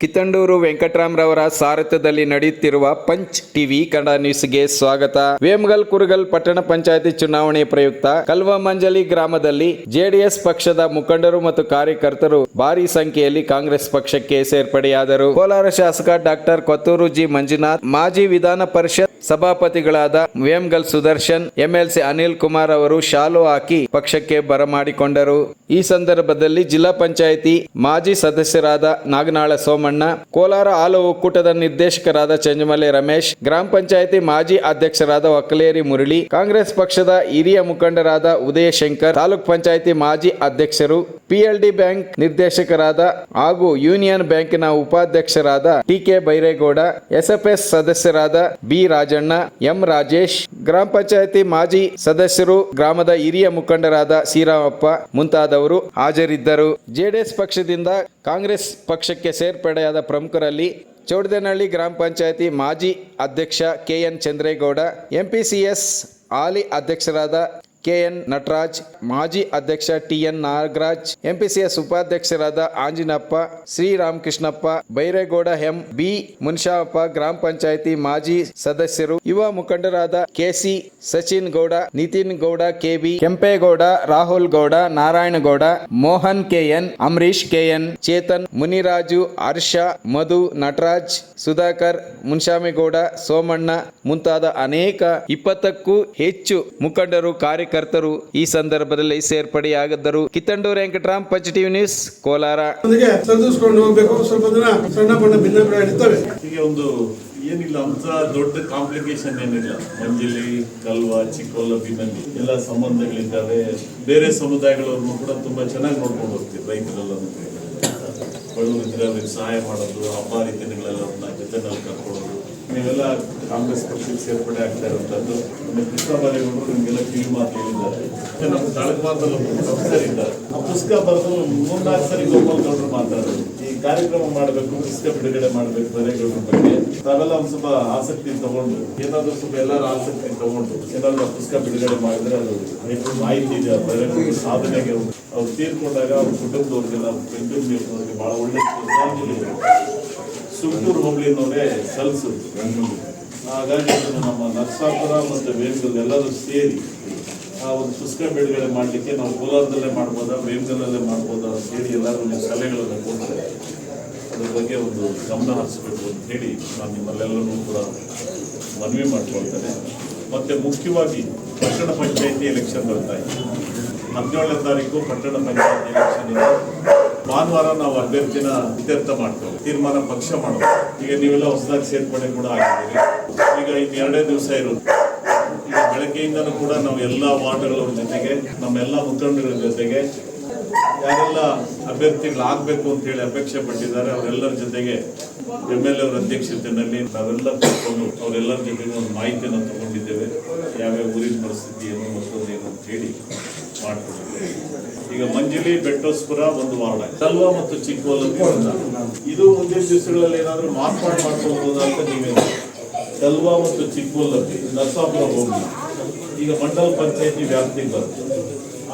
ಕಿತ್ತಂಡೂರು ವೆಂಕಟರಾಮ್ರವರ ಸಾರಥ್ಯದಲ್ಲಿ ನಡೆಯುತ್ತಿರುವ punch TV Kannada ನ್ಯೂಸ್ಗೆ ಸ್ವಾಗತ. ವೇಮಗಲ್ ಕುರುಗಲ್ ಪಟ್ಟಣ ಪಂಚಾಯತಿ ಚುನಾವಣೆ ಪ್ರಯುಕ್ತ ಕಲ್ವಮಂಜಲಿ ಗ್ರಾಮದಲ್ಲಿ ಜೆಡಿಎಸ್ ಪಕ್ಷದ ಮುಖಂಡರು ಮತ್ತು ಕಾರ್ಯಕರ್ತರು ಭಾರಿ ಸಂಖ್ಯೆಯಲ್ಲಿ ಕಾಂಗ್ರೆಸ್ ಪಕ್ಷಕ್ಕೆ ಸೇರ್ಪಡೆಯಾದರು. ಕೋಲಾರ ಶಾಸಕ ಡಾಕ್ಟರ್ ಕೊತ್ತೂರು ಜಿ ಮಂಜುನಾಥ್, ಮಾಜಿ ವಿಧಾನ ಪರಿಷತ್ ಸಭಾಪತಿಗಳಾದ ವೇಮಗಲ್ ಸುದರ್ಶನ್, ಎಂಎಲ್ಸಿ ಅನಿಲ್ ಕುಮಾರ್ ಅವರು ಶಾಲು ಹಾಕಿ ಪಕ್ಷಕ್ಕೆ ಬರಮಾಡಿಕೊಂಡರು. ಈ ಸಂದರ್ಭದಲ್ಲಿ ಜಿಲ್ಲಾ ಪಂಚಾಯಿತಿ ಮಾಜಿ ಸದಸ್ಯರಾದ ನಾಗನಾಳ ಸೋಮಣ್ಣ ಕೋಲಾರ ಹಾಲು ಒಕ್ಕೂಟದ ನಿರ್ದೇಶಕರಾದ ಚಂಜಮಲೆ ರಮೇಶ್, ಗ್ರಾಮ ಪಂಚಾಯಿತಿ ಮಾಜಿ ಅಧ್ಯಕ್ಷರಾದ ಒಕ್ಕಲೇರಿ ಮುರಳಿ, ಕಾಂಗ್ರೆಸ್ ಪಕ್ಷದ ಹಿರಿಯ ಮುಖಂಡರಾದ ಉದಯ ಶಂಕರ್ ತಾಲೂಕ್ ಪಂಚಾಯಿತಿ ಮಾಜಿ ಅಧ್ಯಕ್ಷರು, ಪಿಎಲ್ಡಿ ಬ್ಯಾಂಕ್ ನಿರ್ದೇಶಕರಾದ ಹಾಗೂ ಯೂನಿಯನ್ ಬ್ಯಾಂಕಿನ ಉಪಾಧ್ಯಕ್ಷರಾದ ಟಿಕೆ ಬೈರೇಗೌಡ ಎಸ್ಎಫ್ಎಸ್ ಸದಸ್ಯರಾದ ಬಿ ರಾಜಣ್ಣ ಎಂ ರಾಜೇಶ್ ಗ್ರಾಮ ಪಂಚಾಯತಿ ಮಾಜಿ ಸದಸ್ಯರು, ಗ್ರಾಮದ ಹಿರಿಯ ಮುಖಂಡರಾದ ಶ್ರೀರಾಮಪ್ಪ ಮುಂತಾದವರು ಹಾಜರಿದ್ದರು. ಜೆಡಿಎಸ್ ಪಕ್ಷದಿಂದ ಕಾಂಗ್ರೆಸ್ ಪಕ್ಷಕ್ಕೆ ಸೇರ್ಪಡೆಯಾದ ಪ್ರಮುಖರಲ್ಲಿ ಚೌಡದನಹಳ್ಳಿ ಗ್ರಾಮ ಪಂಚಾಯತಿ ಮಾಜಿ ಅಧ್ಯಕ್ಷ ಕೆಎನ್ ಚಂದ್ರೇಗೌಡ ಎಂಪಿಸಿಎಸ್ ಹಾಲಿ ಅಧ್ಯಕ್ಷರಾದ ಕೆಎನ್ ನಟರಾಜ್, ಮಾಜಿ ಅಧ್ಯಕ್ಷ ಟಿಎನ್ ನಾಗರಾಜ್, ಎಂಪಿಸಿಎಸ್ ಉಪಾಧ್ಯಕ್ಷರಾದ ಆಂಜಿನಪ್ಪ, ಶ್ರೀರಾಮಕೃಷ್ಣಪ್ಪ, ಬೈರೇಗೌಡ ಎಂ. ಬಿ. ಮುನ್ಷಾಪ್ಪ ಗ್ರಾಮ ಪಂಚಾಯಿತಿ ಮಾಜಿ ಸದಸ್ಯರು, ಯುವ ಮುಖಂಡರಾದ KC Sachin Gowda, Nitin Gowda, KB Kempegowda, Rahul Gowda Narayanagowda Mohan KN Ambareesh KN Chetan, Muniraju, Harsha, Madhu, Nataraj, Sudhakar Munishamigowda Somanna ಮುಂತಾದ ಅನೇಕ ಇಪ್ಪತ್ತಕ್ಕೂ ಹೆಚ್ಚು ಮುಖಂಡರು ಕಾರ್ಯಕರ್ತರು ಈ ಸಂದರ್ಭದಲ್ಲಿ ಸೇರ್ಪಡೆಯಾಗಿದ್ದರು. Kittandur Venkataram positive TV news Kolar. ಹೋಗ್ಬೇಕು. ಸ್ವಲ್ಪ ದಿನ ಸಣ್ಣ ಪಣ್ಣ ಭಿನ್ನಾಭಿಪ್ರಾಯ ಇರ್ತವೆ. ಹೀಗೆ ಒಂದು ಏನಿಲ್ಲ ಅಂತ ದೊಡ್ಡ ಕಾಂಪ್ಲಿಕೇಶನ್ ಏನಿಲ್ಲ. ಮಂಜಿಲಿ ಕಲ್ವ ಚಿಕ್ಕೋಲಬ್ಬಿನಲ್ಲಿ ಎಲ್ಲ ಸಂಬಂಧಗಳಿದ್ದಾವೆ. ಬೇರೆ ಸಮುದಾಯಗಳವ್ರನ್ನು ಕೂಡ ತುಂಬಾ ಚೆನ್ನಾಗಿ ನೋಡ್ಕೊಂಡು ಹೋಗ್ತೀವಿ ರೈತರೆಲ್ಲ ಬಡವರಿದ್ರೆ ಅವ್ರಿಗೆ ಸಹಾಯ ಮಾಡೋದು ಹಬ್ಬ ಹರಿದಿನಗಳೆಲ್ಲ ಅವ್ರನ್ನ ಜೊತೆನಲ್ಲಿ ಕರ್ಕೊಳ್ಳೋದು. ನೀವೆಲ್ಲ ಕಾಂಗ್ರೆಸ್ ಪಕ್ಷಕ್ಕೆ ಸೇರ್ಪಡೆ ಆಗ್ತಾ ಇರುವಂತದ್ದು ನಮ್ಮ ಕೃಷ್ಣ ಬಾರೇಗೌಡರು ನಿಮಗೆಲ್ಲ ಕಿವಿ ಮಾತು ಹೇಳಿದ್ದಾರೆ. ಮತ್ತೆ ನಮ್ಮ ಒಬ್ಬರು ಪ್ರೊಫೆಸರ್ ಇದ್ದಾರೆ. ಆ ಪುಸ್ತಕ ಬರೆದು ಮೂರ್ನಾಲ್ಕು ಸರಿ ಗೋಪಾಲ್ ಗೌಡರು ಮಾತಾಡೋದು ಈ ಕಾರ್ಯಕ್ರಮ ಮಾಡಬೇಕು ಪುಸ್ತಕ ಬಿಡುಗಡೆ ಮಾಡಬೇಕು ಬರೇಗೌಡರ ಬಗ್ಗೆ. ತಾವೆಲ್ಲ ಒಂದು ಸ್ವಲ್ಪ ಆಸಕ್ತಿ ತಗೊಂಡು, ಏನಾದರೂ ಸ್ವಲ್ಪ ಎಲ್ಲರೂ ಆಸಕ್ತಿ ತಗೊಂಡು, ಏನಾದರೂ ಪುಸ್ತಕ ಬಿಡುಗಡೆ ಮಾಡಿದ್ರೆ ಅದು ಮಾಹಿತಿ ಇದೆ ಬರೇಗೌಡರ ಸಾಧನೆಗೆ ಅವ್ರು ತೀರ್ಕೊಂಡಾಗ ಅವ್ರ ಕುಟುಂಬದವ್ರಿಗೆಲ್ಲ ಬೆಂಗಳೂರು ಬಹಳ ಒಳ್ಳೆ ಸುತ್ತೂರು ಹೋಬಳಿನವರೇ ಸಲ್ಲಿಸಿದ್ರು. ಹಾಗಾಗಿ ಅದನ್ನು ನಮ್ಮ ನರಸಾಪುರ ಮತ್ತು ವೇಮಗಲ್ ಎಲ್ಲರೂ ಸೇರಿ ಆ ಒಂದು ಪುಸ್ತಕ ಬಿಡುಗಡೆ ಮಾಡಲಿಕ್ಕೆ ನಾವು ಕೋಲಾರದಲ್ಲೇ ಮಾಡ್ಬೋದಾ ವೇಮಗಲ್ಲಲ್ಲೇ ಮಾಡ್ಬೋದಾ ಸೇರಿ ಎಲ್ಲರೂ ಸಲಹೆಗಳನ್ನು ಕೊಡ್ತಾರೆ. ಅದ್ರ ಬಗ್ಗೆ ಒಂದು ಗಮನ ಹರಿಸ್ಬೇಕು ಅಂತ ಹೇಳಿ ನಾನು ನಿಮ್ಮಲ್ಲೆಲ್ಲರೂ ಕೂಡ ಮನವಿ ಮಾಡ್ಕೊಳ್ತೇನೆ. ಮತ್ತು ಮುಖ್ಯವಾಗಿ ಪಟ್ಟಣ ಪಂಚಾಯಿತಿ ಎಲೆಕ್ಷನ್ ಬರ್ತಾ ಇದೆ. ಹದಿನೇಳನೇ ತಾರೀಕು ಪಟ್ಟಣ ಪಂಚಾಯಿತಿ ಎಲೆಕ್ಷನ್ ಇದೆ. ಭಾನುವಾರ ನಾವು ಅಭ್ಯರ್ಥಿನ ಇತ್ಯರ್ಥ ಮಾಡ್ತೇವೆ, ತೀರ್ಮಾನ ಪಕ್ಷ ಮಾಡುವ ಈಗ ನೀವೆಲ್ಲ ಹೊಸದಾಗಿ ಸೇರ್ಪಡೆ ಕೂಡ ಆಗಿದ್ದೀರಿ. ಈಗ ಇನ್ನು ಎರಡೇ ದಿವಸ ಇರೋದು ಈಗ ಬೆಳಗ್ಗೆಯಿಂದನೂ ಕೂಡ ನಾವು ಎಲ್ಲ ವಾರ್ಡ್ಗಳವ್ರ ಜೊತೆಗೆ, ನಮ್ಮೆಲ್ಲ ಮುಖಂಡರ ಜೊತೆಗೆ, ಯಾರೆಲ್ಲ ಅಭ್ಯರ್ಥಿಗಳಾಗಬೇಕು ಅಂತ ಹೇಳಿ ಅಪೇಕ್ಷೆ ಪಟ್ಟಿದ್ದಾರೆ, ಅವರೆಲ್ಲರ ಜೊತೆಗೆ ಎಂ ಎಲ್ ಅವರ ಅಧ್ಯಕ್ಷತೆಯಲ್ಲಿ ನಾವೆಲ್ಲ ಕೂತ್ಕೊಂಡು ಅವರೆಲ್ಲರ ಜೊತೆಗೆ ಒಂದು ಮಾಹಿತಿಯನ್ನು ತಗೊಂಡಿದ್ದೇವೆ. ಯಾವ್ಯಾವ ಊರಿನ ಪರಿಸ್ಥಿತಿ ಏನು, ಮತ್ತೊಂದು ಏನು ಅಂತ ಹೇಳಿ ಮಾಡ್ಕೊಂಡಿದ್ದೇವೆ. ಈಗ ಮಂಜುಲಿ ಬೆಟ್ಟೋಸ್ಪುರ ಒಂದು ವಾರ್ಡ್ ಕಲ್ವ ಮತ್ತು ಚಿಕ್ಕೋಲ್. ಇದು ಮುಂದಿನ ದಿವಸಗಳಲ್ಲಿ ಏನಾದರೂ ಮಾರ್ಪಾಡು ಮಾಡ್ಕೊಳ್ಬೋದು ಅಂತ ನೀವೇ ಸಲ್ವಾ ಮತ್ತು ಚಿಕ್ಕೋಲಲ್ಲಿ ನರಸಾಪುರ ಹೋಗಿ ಈಗ ಮಂಡಲ ಪಂಚಾಯತಿ ವ್ಯಾಪ್ತಿಗೆ ಬರುತ್ತೆ.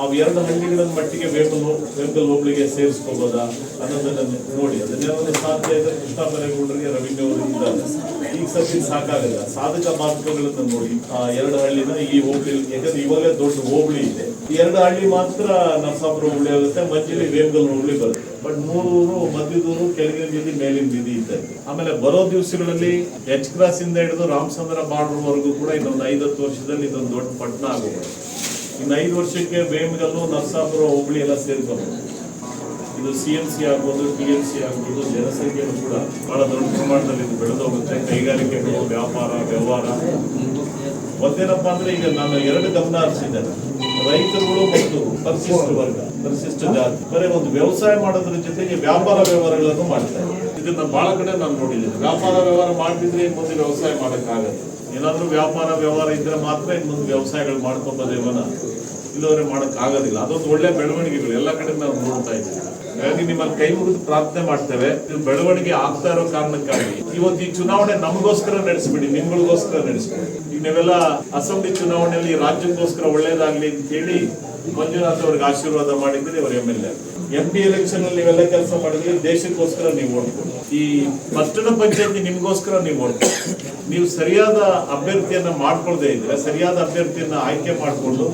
ಆ ಎರಡು ಹಳ್ಳಿಗಳ ಮಟ್ಟಿಗೆ ವೇಮಲ್ ವೆಹಿಕಲ್ ಹೋಗ್ಲಿಕ್ಕೆ ಸೇರಿಸ್ಕೋಬೋದಾ ಅನ್ನೋದನ್ನ ನೋಡಿ. ಅದನ್ನೆಲ್ಲ ಸಾಧ್ಯ ಇದೆ. ಕೃಷ್ಣ ಬರೇಗೌಡರಿಗೆ ರವೀಂದ್ರ ಅವರು ಇದ್ದಾರೆ. ಈಗ ಸದ್ಯ ಸಾಕಾಗಲ್ಲ. ಸಾಧಕ ಬಾಧಕಗಳನ್ನ ನೋಡಿ, ಆ, ಎರಡು ಹಳ್ಳಿನ ಈ ಹೋಬಳಿ, ಯಾಕಂದ್ರೆ ಇವಾಗಲೇ ದೊಡ್ಡ ಹೋಬಳಿ ಇದೆ. ಎರಡು ಹಳ್ಳಿ ಮಾತ್ರ ನರಸಾಪುರ ಹೋಬಳಿ ಆಗುತ್ತೆ, ಮಧ್ಯದಲ್ಲಿ ವೇಮಗಲ್ ಹೋಬಳಿ ಬರುತ್ತೆ. ಬಟ್ ಮೂರೂರು, ಮಧ್ಯದೂರು, ಕೆಳಗಿನ ಬೀದಿ, ಮೇಲಿನ ಬೀದಿ ಇದೆ. ಆಮೇಲೆ ಬರೋ ದಿವಸಗಳಲ್ಲಿ ಎಚ್ ಕ್ರಾಸ್ ಇಂದ ಹಿಡಿದು ರಾಮಚಂದ್ರ ಬಾರ್ಡರ್ ವರೆಗೂ ಕೂಡ ಇನ್ನೊಂದು ಐದತ್ತು ವರ್ಷದಲ್ಲಿ ಇದೊಂದು ದೊಡ್ಡ ಪಟ್ಟಣ ಆಗೋದು ಇನ್ನು ಐದು ವರ್ಷಕ್ಕೆ ಬೇಮಗಲ್ಲು, ನರಸಾಪುರ, ಹುಬ್ಳಿ ಎಲ್ಲ ಸೇರ್ಕೊಂಡು ಇದು ಸಿ ಎಂ ಸಿ ಆಗ್ಬೋದು ಟಿ ಎಂ ಸಿ ಆಗ್ಬೋದು ಜನಸಂಖ್ಯೆಯನ್ನು ಕೂಡ ಬಹಳ ದೊಡ್ಡ ಪ್ರಮಾಣದಲ್ಲಿ ಇದು ಬೆಳೆದೋಗುತ್ತೆ ಕೈಗಾರಿಕೆಗಳು ವ್ಯಾಪಾರ, ವ್ಯವಹಾರ. ಒಂದೇನಪ್ಪ ಅಂದ್ರೆ ಈಗ ನಾನು ಎರಡು ಗಮನ ಹರಿಸಿದ್ದೇನೆ. ರೈತರುಗಳು ಮತ್ತು ಪರಿಶಿಷ್ಟ ವರ್ಗ, ಪರಿಶಿಷ್ಟ ಜಾತಿ. ಬರೀ ಒಂದು ವ್ಯವಸಾಯ ಮಾಡೋದ್ರ ಜೊತೆಗೆ ವ್ಯಾಪಾರ ವ್ಯವಹಾರಗಳನ್ನು ಮಾಡ್ತಾರೆ ಇದನ್ನ ಬಹಳ ಕಡೆ ನಾನು ನೋಡಿದ್ದೇನೆ. ವ್ಯಾಪಾರ ವ್ಯವಹಾರ ಮಾಡಿದ್ರೆ ಮುಂದೆ ವ್ಯವಸಾಯ ಮಾಡೋಕ್ಕಾಗಲ್ಲ. ಏನಾದ್ರೂ ವ್ಯಾಪಾರ, ವ್ಯವಹಾರ ಇದ್ರೆ ಮಾತ್ರ ಇನ್ನು ಮುಂದೆ ವ್ಯವಸಾಯಗಳು ಮಾಡ್ಕೊಂಬೋದೇವನ ಇಲ್ಲವರೆ ಮಾಡಕ್ ಆಗೋದಿಲ್ಲ. ಅದೊಂದು ಒಳ್ಳೆ ಬೆಳವಣಿಗೆಗಳು. ಎಲ್ಲ ಕಡೆ ನಾವು ನೋಡ್ತಾ ಇದ್ದೀವಿ. ಹಾಗಾಗಿ ನಿಮ್ಮಲ್ಲಿ ಕೈ ಮುಗಿದು ಪ್ರಾರ್ಥನೆ ಮಾಡ್ತೇವೆ. ನೀವು ಬೆಳವಣಿಗೆ ಆಗ್ತಾ ಇರೋ ಕಾರಣಕ್ಕಾಗಿ. ಇವತ್ತು ಈ ಚುನಾವಣೆ ನಮಗೋಸ್ಕರ ನಡೆಸ್ಬಿಡಿ, ನಿಮ್ಗಳಿಗೋಸ್ಕರ ನಡೆಸ್ಬಿಡಿ. ಈಗ ನೀವೆಲ್ಲ ಅಸೆಂಬ್ಲಿ ಚುನಾವಣೆಯಲ್ಲಿ ರಾಜ್ಯಕ್ಕೋಸ್ಕರ ಒಳ್ಳೇದಾಗ್ಲಿ ಅಂತ ಹೇಳಿ ಮಂಜುನಾಥ್ ಅವ್ರಿಗೆ ಆಶೀರ್ವಾದ ಮಾಡಿದ್ರೆ ಇವರು M L A. M P election ಅಲ್ಲಿ ನೀವೆಲ್ಲ ಕೆಲಸ ಮಾಡಿದ್ರೆ ದೇಶಕ್ಕೋಸ್ಕರ ನೀವು ಓಡ್ಕೊಡಿ ಈ ಪಟ್ಟಣ ಪಂಚಾಯತಿ ನಿಮ್ಗೋಸ್ಕರ ನೀವು ಓಟ್ ಕೊಡಿ. ನೀವು ಸರಿಯಾದ ಅಭ್ಯರ್ಥಿಯನ್ನ ಮಾಡ್ಕೊಳ್ದೇ ಇದ್ರೆ, ಸರಿಯಾದ ಅಭ್ಯರ್ಥಿಯನ್ನ ಆಯ್ಕೆ ಮಾಡಿಕೊಂಡು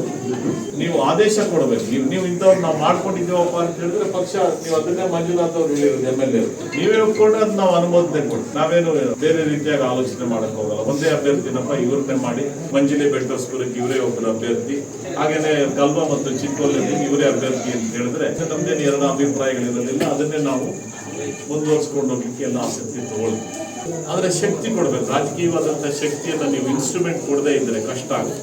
ನೀವು ಆದೇಶ ಕೊಡಬೇಕು. ನೀವು ನೀವು ಇಂಥವ್ರು ನಾವು ಮಾಡ್ಕೊಂಡಿದ್ದೇವಪ್ಪ ಅಂತ ಹೇಳಿದ್ರೆ ಪಕ್ಷ, ನೀವು ಅದನ್ನೇ ಮಂಜುನಾಥ್ ಅವರು ಹೇಳಿರೋದು ಎಂ ಎಲ್ ಎ ನೀವೇ ಒಪ್ಕೊಂಡು ಅದು ನಾವು ಅನುಮೋದನೆ ಕೊಡ್ತೀವಿ. ನಾವೇನು ಬೇರೆ ರೀತಿಯಾಗಿ ಆಲೋಚನೆ ಮಾಡಕ್ ಹೋಗಲ್ಲ. ಒಂದೇ ಅಭ್ಯರ್ಥಿನಪ್ಪ ಇವ್ರನ್ನೇ ಮಾಡಿ, ಮಂಜಿಲಿ ಬೆಟ್ಟರ್ಸ್ಪುರಕ್ಕೆ ಇವರೇ ಒಬ್ಬರು ಅಭ್ಯರ್ಥಿ, ಹಾಗೇನೆ ಕಲ್ವ ಮತ್ತು ಚಿಕ್ಕೋಲ್ಲಿ ಇವರೇ ಅಭ್ಯರ್ಥಿ ಅಂತ ಹೇಳಿದ್ರೆ, ನಮ್ದೇನು ಎರಡು ಅಭಿಪ್ರಾಯಗಳಿರೋದಿಲ್ಲ. ಅದನ್ನೇ ನಾವು ಮುಂದುವರ್ಸ್ಕೊಂಡು ಹೋಗ್ಲಿಕ್ಕೆ ಎಲ್ಲ ಆಸಕ್ತಿ ತಗೊಳ್ಳಿ. ಆದ್ರೆ ಶಕ್ತಿ ಕೊಡ್ಬೇಕು. ರಾಜಕೀಯವಾದಂಥ ಶಕ್ತಿಯನ್ನ ನೀವು ಇನ್ಸ್ಟ್ರೂಮೆಂಟ್ ಕೊಡದೇ ಇದ್ರೆ ಕಷ್ಟ ಆಗುತ್ತೆ.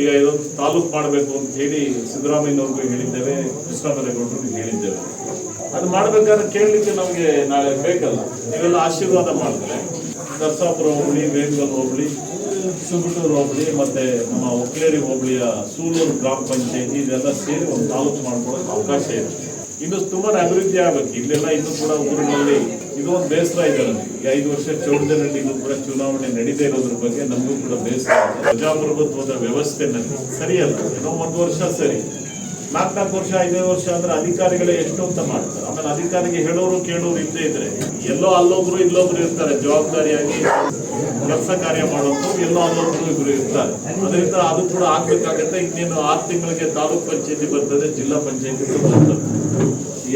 ಈಗ ಇದೊಂದು ತಾಲೂಕು ಮಾಡಬೇಕು ಅಂತ ಹೇಳಿ ಸಿದ್ದರಾಮಯ್ಯನವ್ರಿಗೂ ಹೇಳಿದ್ದೇವೆ ಕೃಷ್ಣಬೈರೇಗೌಡರಿಗೂ ಹೇಳಿದ್ದೇವೆ. ಅದು ಮಾಡ್ಬೇಕಾದ್ರೆ ಕೇಳಲಿಕ್ಕೆ ನಮಗೆ ನಾಳೆ ಬೇಕಲ್ಲ. ನೀವೆಲ್ಲ ಆಶೀರ್ವಾದ ಮಾಡಿದ್ರೆ ನರಸಾಪುರ ಹೋಬಳಿ ವೇಗಲ್ ಹೋಬಳಿ ಸುಗುಟೂರು ಹೋಬಳಿ ಮತ್ತೆ ನಮ್ಮ ಒಕ್ಲೇರಿ ಹೋಬಳಿಯ ಸೂಲೂರು ಗ್ರಾಮ ಪಂಚಾಯತಿ, ಇದೆಲ್ಲ ಸೇರಿ ಒಂದು ತಾಲೂಕು ಮಾಡ್ಕೊಳ್ಳೋಕೆ ಅವಕಾಶ ಇದೆ. ಇನ್ನು ತುಂಬಾ ಅಭಿವೃದ್ಧಿ ಆಗಬೇಕು. ಇಲ್ಲೆಲ್ಲ ಇನ್ನೂ ಕೂಡ ಊರಿನಲ್ಲಿ ಇದು ಒಂದು ಬೇಸರ ಇದೆ ನಮಗೆ. ಐದು ವರ್ಷ ಚೌಡದಲ್ಲಿ ಇನ್ನೂ ಕೂಡ ಚುನಾವಣೆ ನಡೀತಾ ಇರೋದ್ರ ಬಗ್ಗೆ ನಮಗೂ ಕೂಡ ಬೇಸರ ಪ್ರಜಾಪ್ರಭುತ್ವದ ವ್ಯವಸ್ಥೆ ನನಗೆ ಸರಿಯಲ್ಲ. ಏನೋ ಒಂದು ವರ್ಷ ಸರಿ. ನಾಲ್ಕು ವರ್ಷ ಐದೈದು ವರ್ಷ ಅಂದ್ರೆ ಅಧಿಕಾರಿಗಳೇ ಎಷ್ಟು ಅಂತ ಮಾಡ್ತಾರೆ. ಆಮೇಲೆ ಅಧಿಕಾರಿಗೆ ಹೇಳೋರು, ಕೇಳೋರು ಇದ್ದೇ ಇದ್ರೆ ಎಲ್ಲೋ ಅಲ್ಲೊಬ್ರು, ಇಲ್ಲೊಬ್ರು ಇರ್ತಾರೆ, ಜವಾಬ್ದಾರಿಯಾಗಿ ಕೆಲಸ ಕಾರ್ಯ ಮಾಡೋದು ಎಲ್ಲೋ ಅಲ್ಲೊಬ್ರು ಇಬ್ರು ಇರ್ತಾರೆ. ಅದರಿಂದ ಅದು ಕೂಡ ಆಗ್ಬೇಕಾಗತ್ತೆ. ಇನ್ನೇನು ಆರು ತಿಂಗಳಿಗೆ ತಾಲೂಕ್ ಪಂಚಾಯತಿ ಬರ್ತದೆ, ಜಿಲ್ಲಾ ಪಂಚಾಯತಿ ಬರ್ತದೆ.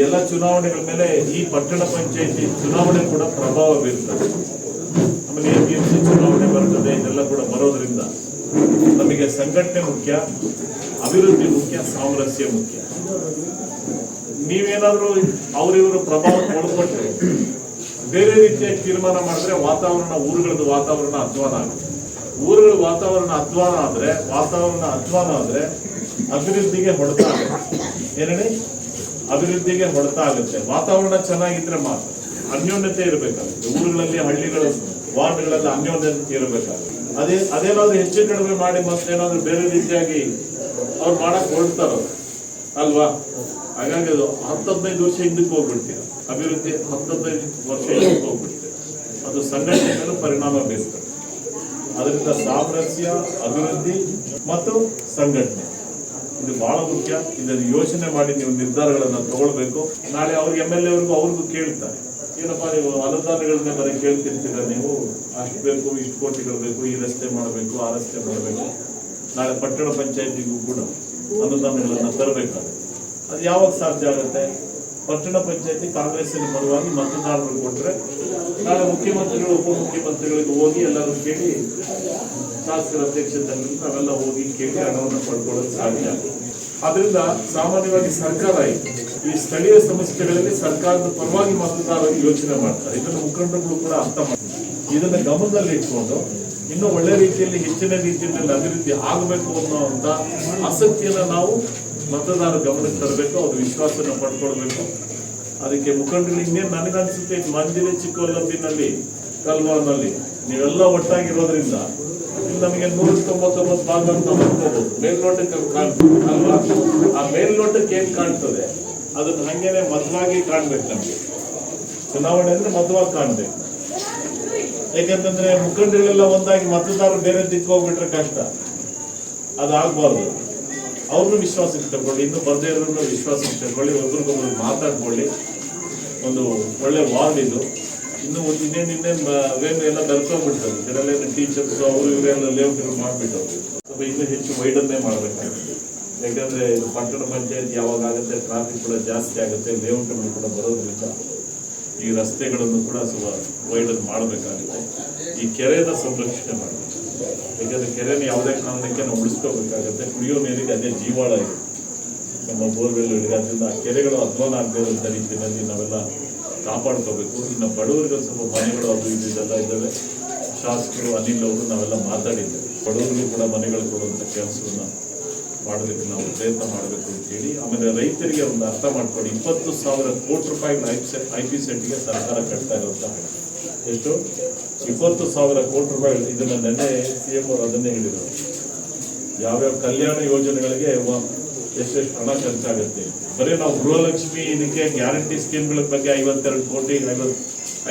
ಎಲ್ಲ ಚುನಾವಣೆಗಳ ಮೇಲೆ ಈ ಪಟ್ಟಣ ಪಂಚಾಯತಿ ಚುನಾವಣೆ ಕೂಡ ಪ್ರಭಾವ ಬೀರ್ತದೆ. ಆಮೇಲೆ ಎ ಪಿ ಎಂ ಸಿ ಚುನಾವಣೆ ಬರ್ತದೆ, ಇದೆಲ್ಲ ಕೂಡ ಬರೋದ್ರಿಂದ ನಮಗೆ ಸಂಘಟನೆ ಮುಖ್ಯ. ಅಭಿವೃದ್ಧಿ ಮುಖ್ಯ ಸಾಮರಸ್ಯ ಮುಖ್ಯ. ನೀವೇನಾದ್ರೂ ಅವರಿವರು ಪ್ರಭಾವ ಒಳಪಟ್ಟರೆ ಬೇರೆ ರೀತಿಯ ತೀರ್ಮಾನ ಮಾಡಿದ್ರೆ ವಾತಾವರಣ, ಊರುಗಳದ್ದು ವಾತಾವರಣ ಅಧ್ವಾನ ಆಗುತ್ತೆ. ಊರುಗಳ ವಾತಾವರಣ ಅಧ್ವಾನ ಆದ್ರೆ, ವಾತಾವರಣ ಅಧ್ವಾನ ಆದ್ರೆ ಅಭಿವೃದ್ಧಿಗೆ ಹೊಡೆತ ಆಗುತ್ತೆ. ಏನೇಳಿ ಅಭಿವೃದ್ಧಿಗೆ ಹೊಡೆತ ಆಗುತ್ತೆ. ವಾತಾವರಣ ಚೆನ್ನಾಗಿದ್ರೆ ಮಾತ್ರ. ಅನ್ಯೋನ್ಯತೆ ಇರಬೇಕಾಗುತ್ತೆ. ಊರುಗಳಲ್ಲಿ ಹಳ್ಳಿಗಳ, ವಾರ್ಡ್ಗಳಲ್ಲಿ ಅನ್ಯೋನ್ಯತೆ ಇರಬೇಕಾಗುತ್ತೆ. ಅದೇ, ಅದೇನಾದ್ರೂ ಹೆಚ್ಚು ಕಡಿಮೆ ಮಾಡಿ ಮತ್ತೇನಾದ್ರೂ ಬೇರೆ ರೀತಿಯಾಗಿ ಅವ್ರು ಮಾಡಕ್ ಹೊರಡ್ತಾರೋ? ಅಲ್ವಾ? ಹಾಗಾಗಿ ಅದು ಹತ್ತದೈದು ವರ್ಷ ಹಿಂದಕ್ಕೆ ಹೋಗ್ಬಿಡ್ತೀರ. ಅಭಿವೃದ್ಧಿ ಹತ್ತು ಹದಿನೈದು ವರ್ಷ ಹಿಂದಕ್ಕೆ ಹೋಗ್ಬಿಡ್ತೀರ. ಅದು ಸಂಘಟನೆ ಮೇಲೆ ಪರಿಣಾಮ ಬೀರ್ತದೆ ಅದರಿಂದ ಸಾಮರಸ್ಯ ಅಭಿವೃದ್ಧಿ ಮತ್ತು ಸಂಘಟನೆ. ಇದು ಬಹಳ ಮುಖ್ಯ. ಇದನ್ನು ಯೋಚನೆ ಮಾಡಿ ನೀವು ನಿರ್ಧಾರಗಳನ್ನ ತಗೊಳ್ಬೇಕು. ನಾಳೆ ಅವ್ರಿಗೆ ಎಂ ಎಲ್ ಎ ಅವ್ರಿಗೂ ಅವ್ರಿಗೂ ಕೇಳ್ತಾರೆ. ಏನಪ್ಪ ನೀವು ಅನುದಾನಗಳನ್ನೇ ಬರೀ ಕೇಳ್ತಿರ್ತೀರ ನೀವು? ಅಷ್ಟು ಬೇಕು, ಇಷ್ಟು ಕೋಟಿಗಳು ಬೇಕು, ಈ ರಸ್ತೆ ಮಾಡಬೇಕು, ಆ ರಸ್ತೆ ಮಾಡಬೇಕು. ನಾಳೆ ಪಟ್ಟಣ ಪಂಚಾಯತಿಗೂ ಕೂಡ ಅನುದಾನಗಳನ್ನು ತರಬೇಕಾಗುತ್ತೆ. ಅದು ಯಾವಾಗ ಸಾಧ್ಯ ಆಗುತ್ತೆ? ಪಟ್ಟಣ ಪಂಚಾಯತಿ ಕಾಂಗ್ರೆಸ್ಸಿನ ಪರವಾಗಿ ಮತದಾರರು ಕೊಟ್ಟರೆ ನಾಳೆ ಮುಖ್ಯಮಂತ್ರಿಗಳು, ಉಪಮುಖ್ಯಮಂತ್ರಿಗಳಿಗೆ ಹೋಗಿ ಎಲ್ಲರೂ ಕೇಳಿ ಶಾಸಕರ ಅಧ್ಯಕ್ಷತೆಯಲ್ಲಿ ನಾವೆಲ್ಲ ಹೋಗಿ ಕೇಳಿ ಹಣವನ್ನು ಪಡ್ಕೊಳ್ಳೋದು ಸಾಧ್ಯ. ಆದ್ರಿಂದ ಸಾಮಾನ್ಯವಾಗಿ ಸರ್ಕಾರ ಇದೆ. ಈ ಸ್ಥಳೀಯ ಸಮಸ್ಯೆಗಳಲ್ಲಿ ಸರ್ಕಾರದ ಪರವಾಗಿ ಮತದಾರರು ಯೋಚನೆ ಮಾಡ್ತಾರೆ. ಇದನ್ನು ಮುಖಂಡರುಗಳು ಕೂಡ ಅರ್ಥ ಮಾಡ್ತಾರೆ. ಇದನ್ನ ಗಮನದಲ್ಲಿ ಇಟ್ಕೊಂಡು ಇನ್ನೂ ಒಳ್ಳೆ ರೀತಿಯಲ್ಲಿ ಹೆಚ್ಚಿನ ರೀತಿಯಲ್ಲಿ ಅಭಿವೃದ್ಧಿ ಆಗಬೇಕು ಅನ್ನೋಂಥ ಆಸಕ್ತಿಯನ್ನು ನಾವು ಮತದಾರ ಗಮನಕ್ಕೆ ತರಬೇಕು ಅವ್ರ ವಿಶ್ವಾಸನ ಪಡ್ಕೊಳ್ಬೇಕು. ಅದಕ್ಕೆ ಮುಖಂಡರು ಇನ್ನೇನು ನನಗನ್ಸುತ್ತೆ ಮಂಜಿನ ಮಂಜಿಲಿ ಕಲ್ಮಾರ್ನಲ್ಲಿ ನೀವೆಲ್ಲ ಒಟ್ಟಾಗಿರೋದ್ರಿಂದ ನಮಗೆ ನೂರ ತೊಂಬತ್ತೊಂಬತ್ತು ಭಾಗ ಅಂತ ಮೇಲ್ನೋಟಕ್ಕೆ ಕಾಣ್ತದೆ ಆ ಮೇಲ್ನೋಟಕ್ಕೆ ಏನ್ ಕಾಣ್ತದೆ? ಅದನ್ನ ಹಂಗೇನೆ ಮಧುವಾಗಿ ಕಾಣ್ಬೇಕು ನಮಗೆ. ಚುನಾವಣೆ ಅಂದ್ರೆ ಮಧುವಾಗಿ ಕಾಣ್ಬೇಕು. ಯಾಕಂತಂದ್ರೆ ಮುಖಂಡರೆಲ್ಲ ಒಂದಾಗಿ ಮತದಾರರು ಬೇರೆ ದಿಕ್ಕು ಹೋಗ್ಬಿಟ್ರೆ ಕಷ್ಟ. ಅದಾಗಬಾರ್ದು ಅವ್ರನ್ನೂ ವಿಶ್ವಾಸಕ್ಕೆ ತಗೊಳ್ಳಿ ಇನ್ನು ಬರ್ದೇ ಇರೋರ್ನು ವಿಶ್ವಾಸಕ್ಕೆ ತಗೊಳ್ಳಿ ಒಬ್ರಿಗೊಬ್ರು ಮಾತಾಡ್ಕೊಳ್ಳಿ. ಒಂದು ಒಳ್ಳೆ ವಾರ್ಡ್ ಇದು. ಇನ್ನು ಒಂದು ಇನ್ನೇನು ಇನ್ನೇನು ವೇನು ಎಲ್ಲ ಬೆಳ್ಕೊಂಡ್ಬಿಡ್ತಾರೆ ಇದರಲ್ಲೇನು ಟೀಚರ್ಸ್ ಅವರು, ಇವರೆಲ್ಲ ಲೇಔಟ್ ಮಾಡ್ಬಿಟ್ಟು. ಸ್ವಲ್ಪ ಇನ್ನೂ ಹೆಚ್ಚು ವೈಡನ್ನೇ ಮಾಡಬೇಕಾಗುತ್ತೆ. ಯಾಕಂದ್ರೆ ಇದು ಪಟ್ಟಣ ಪಂಚಾಯತ್ ಯಾವಾಗ ಆಗುತ್ತೆ ಟ್ರಾಫಿಕ್ ಕೂಡ ಜಾಸ್ತಿ ಆಗುತ್ತೆ ಲೇಔಟ್ಗಳು ಕೂಡ ಬರೋದ್ರಿಂದ ಈ ರಸ್ತೆಗಳನ್ನು ಕೂಡ ಸ್ವಲ್ಪ ವೈಡನ್ ಮಾಡಬೇಕಾಗುತ್ತೆ. ಈ ಕೆರೆನ ಸಂರಕ್ಷಣೆ ಮಾಡಬೇಕು. ಯಾಕಂದ್ರೆ ಕೆರೆನ ಯಾವುದೇ ಕಾರಣಕ್ಕೆ ನಾವು ಉಳಿಸ್ಕೋಬೇಕಾಗತ್ತೆ. ಕುಡಿಯೋ ನೀರಿಗೆ ಅದೇ ಜೀವಾಳ ಇದೆ. ನಮ್ಮ ಬೋರ್ವೆಲ್ಗಳಿಗೆ ಅದರಿಂದ ಆ ಕೆರೆಗಳು ಅಧ್ವಾನ ಆಗದಿರೋಂಥ ರೀತಿಯಲ್ಲಿ ನಾವೆಲ್ಲ ಕಾಪಾಡ್ಕೋಬೇಕು. ಇನ್ನು ಬಡವರಿಗೆ ಸ್ವಲ್ಪ ಮನೆಗಳು ಅದು ಇದು ಇದೆಲ್ಲ ಇದ್ದಾವೆ. ಶಾಸಕರು ಅನಿಲ್ ಅವರು ನಾವೆಲ್ಲ ಮಾತಾಡಿದ್ದೇವೆ. ಬಡವರಿಗೂ ಕೂಡ ಮನೆಗಳು ಕೊಡುವಂಥ ಕೆಲಸವನ್ನ ಮಾಡೋದಕ್ಕೆ ನಾವು ಪ್ರಯತ್ನ ಮಾಡಬೇಕು ಅಂತೇಳಿ, ಆಮೇಲೆ ರೈತರಿಗೆ ಒಂದು ಅರ್ಥ ಮಾಡ್ಕೊಂಡು ಇಪ್ಪತ್ತು ಸಾವಿರ ಕೋಟಿ ರೂಪಾಯಿಗಳ ಐ ಪಿ ಸೆಟ್ಗೆ ಸರ್ಕಾರ ಕಟ್ತಾ ಇರುವಂತ ಎಷ್ಟು? ಇಪ್ಪತ್ತು ಸಾವಿರ ಕೋಟಿ ರೂಪಾಯಿ ಇದನ್ನ ನೆನ್ನೆ ಸಿ ಎಂ ಅವರು ಅದನ್ನೇ ಹೇಳಿದರು. ಯಾವ್ಯಾವ ಕಲ್ಯಾಣ ಯೋಜನೆಗಳಿಗೆ ಎಷ್ಟೆಷ್ಟು ಹಣ ಖರ್ಚಾಗುತ್ತೆ. ಬರೀ ನಾವು ಗೃಹಲಕ್ಷ್ಮಿ ಇದಕ್ಕೆ ಗ್ಯಾರಂಟಿ ಸ್ಕೀಮ್ಗಳ ಬಗ್ಗೆ ಐವತ್ತೆರಡು ಕೋಟಿ ಐವತ್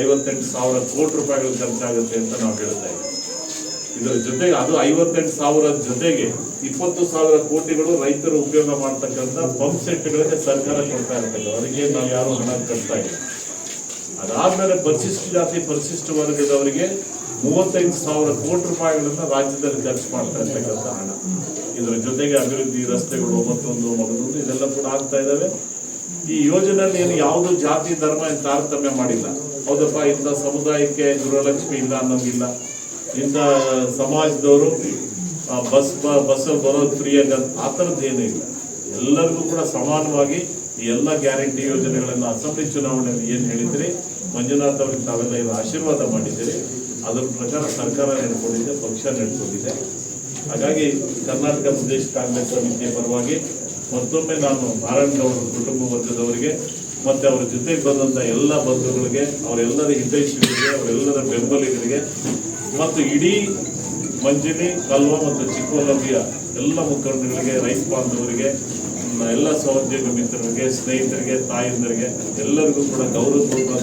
ಐವತ್ತೆಂಟು ಸಾವಿರ ಕೋಟಿ ರೂಪಾಯಿಗಳು ಖರ್ಚಾಗುತ್ತೆ ಅಂತ ನಾವು ಹೇಳ್ತಾ ಇದ್ದೀವಿ. ಇದರ ಜೊತೆಗೆ ಅದು ಐವತ್ತೆಂಟು ಸಾವಿರ ಜೊತೆಗೆ ಇಪ್ಪತ್ತು ಸಾವಿರ ಕೋಟಿಗಳು ರೈತರು ಉಪಯೋಗ ಮಾಡ್ತಕ್ಕಂಥ ಪಂಪ್ ಸೆಟ್ಗಳಿಗೆ ಸರ್ಕಾರ ಕೊಡ್ತಾ ಇರ್ತಕ್ಕಂಥ ಅವರಿಗೆ ನಾವು ಯಾರು ಹಣ ಕಟ್ತಾ ಇಲ್ಲ. ಅದಾದ್ಮೇಲೆ ಪರಿಶಿಷ್ಟ ಜಾತಿ, ಪರಿಶಿಷ್ಟ ವರ್ಗದವರಿಗೆ ಮೂವತ್ತೈದು ಸಾವಿರ ಕೋಟಿ ರೂಪಾಯಿಗಳನ್ನ ರಾಜ್ಯದಲ್ಲಿ ಖರ್ಚು ಮಾಡ್ತಾ ಇರ್ತಕ್ಕಂಥ ಹಣ. ಇದರ ಜೊತೆಗೆ ಅಭಿವೃದ್ಧಿ ರಸ್ತೆಗಳು ಮತ್ತೊಂದು ಮಗದೊಂದು ಇದೆಲ್ಲ ಕೂಡ ಆಗ್ತಾ ಇದ್ದಾವೆ ಈ ಯೋಜನೆಯಲ್ಲಿ ಏನು ಯಾವುದು ಜಾತಿ, ಧರ್ಮ ತಾರತಮ್ಯ ಮಾಡಿಲ್ಲ. ಹೌದಪ್ಪ, ಇಂಥ ಸಮುದಾಯಕ್ಕೆ ಗೃಹಲಕ್ಷ್ಮಿ ಇಲ್ಲ ಅನ್ನೋಂಗಿಲ್ಲ. ಇಂಥ ಸಮಾಜದವರು ಬಸ್ ಬಸ್ಸಲ್ಲಿ ಬರೋದು ಫ್ರೀ ಆಗ ಆ ಥರದ್ದು ಏನೂ ಇಲ್ಲ. ಎಲ್ಲರಿಗೂ ಕೂಡ ಸಮಾನವಾಗಿ ಈ ಎಲ್ಲ ಗ್ಯಾರಂಟಿ ಯೋಜನೆಗಳನ್ನು ಅಸೆಂಬ್ಲಿ ಚುನಾವಣೆಯಲ್ಲಿ ಏನು ಹೇಳಿದ್ರಿ? ಮಂಜುನಾಥ್ ಅವ್ರಿಗೆ ತಾವೆಲ್ಲ ಏನು ಆಶೀರ್ವಾದ ಮಾಡಿದ್ದೀರಿ? ಅದರ ಪ್ರಕಾರ ಸರ್ಕಾರ ನಡ್ಕೊಂಡಿದೆ, ಪಕ್ಷ ನಡ್ಕೊಂಡಿದೆ. ಹಾಗಾಗಿ ಕರ್ನಾಟಕ ಪ್ರದೇಶ ಕಾಂಗ್ರೆಸ್ ಸಮಿತಿಯ ಪರವಾಗಿ ಮತ್ತೊಮ್ಮೆ ನಾನು ನಾರಾಯಣಗೌಡರ ಕುಟುಂಬ ವರ್ಗದವರಿಗೆ ಮತ್ತು ಅವರ ಜೊತೆಗೆ ಬಂದಂಥ ಎಲ್ಲ ಬಂಧುಗಳಿಗೆ, ಅವರೆಲ್ಲರ ಹಿತೈಷಿಗಳಿಗೆ, ಅವರೆಲ್ಲರ ಬೆಂಬಲಿಗರಿಗೆ ಮತ್ತು ಇಡೀ ಮಂಜಿನಿ ಕಲ್ವ ಮತ್ತು ಚಿಕ್ಕೋಲಂಬಿಯ ಎಲ್ಲ ಮುಖಂಡಗಳಿಗೆ ರೈತ ಬಾಂಧವರಿಗೆ ಎಲ್ಲ ಸಹೋದ್ಯೋಗ ಮಿತ್ರರಿಗೆ, ಸ್ನೇಹಿತರಿಗೆ, ತಾಯಿಂದರಿಗೆ ಎಲ್ಲರಿಗೂ ಕೂಡ ಗೌರವಪೂರ್ವಕ